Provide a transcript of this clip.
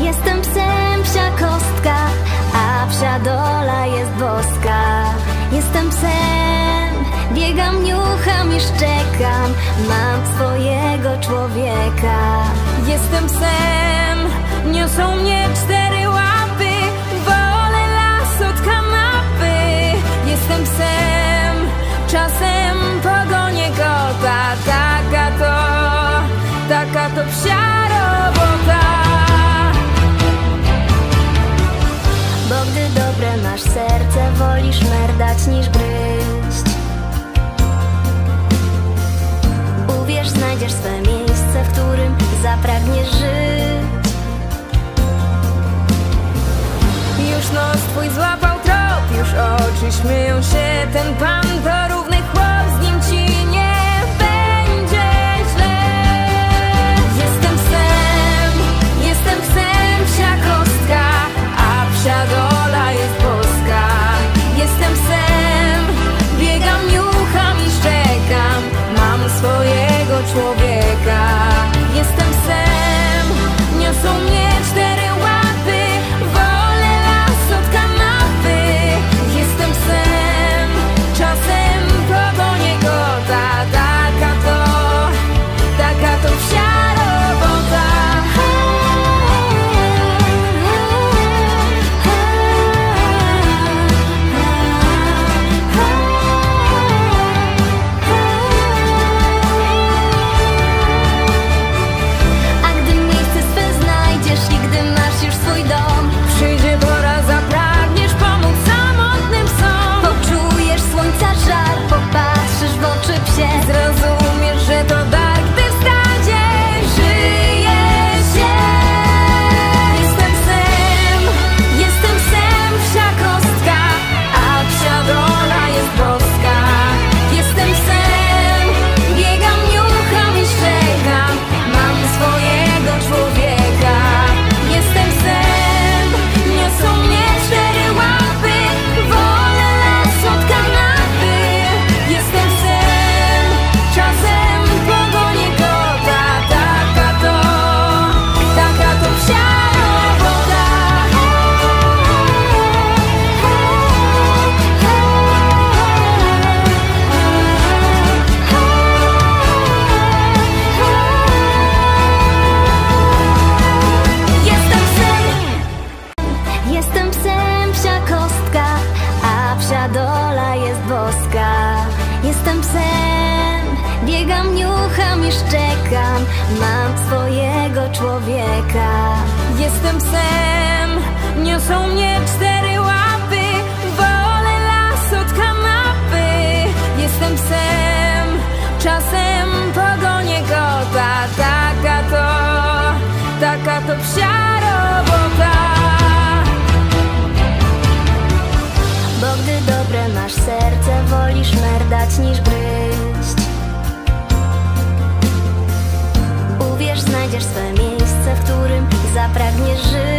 Jestem psem, psia kostka, a psia dola jest boska. Jestem psem, biegam, niucham i szczekam, mam swojego człowieka. Jestem psem, niosą mnie cztery łapy Wolę las od kanapy Jestem psem, czasem pogonię kota Taka to, taka to psia niż gryźć. Uwierz, znajdziesz swe miejsce, w którym zapragniesz żyć. Już nos twój złapał trop, już oczy śmieją się Ten pan to równy Jestem psem, biegam, niucham i szczekam, mam swojego człowieka. Jestem psem, niosą mnie cztery łapy. Wolę las od kanapy. Jestem psem, czasem pogonię kota Taka to, taka to psia я.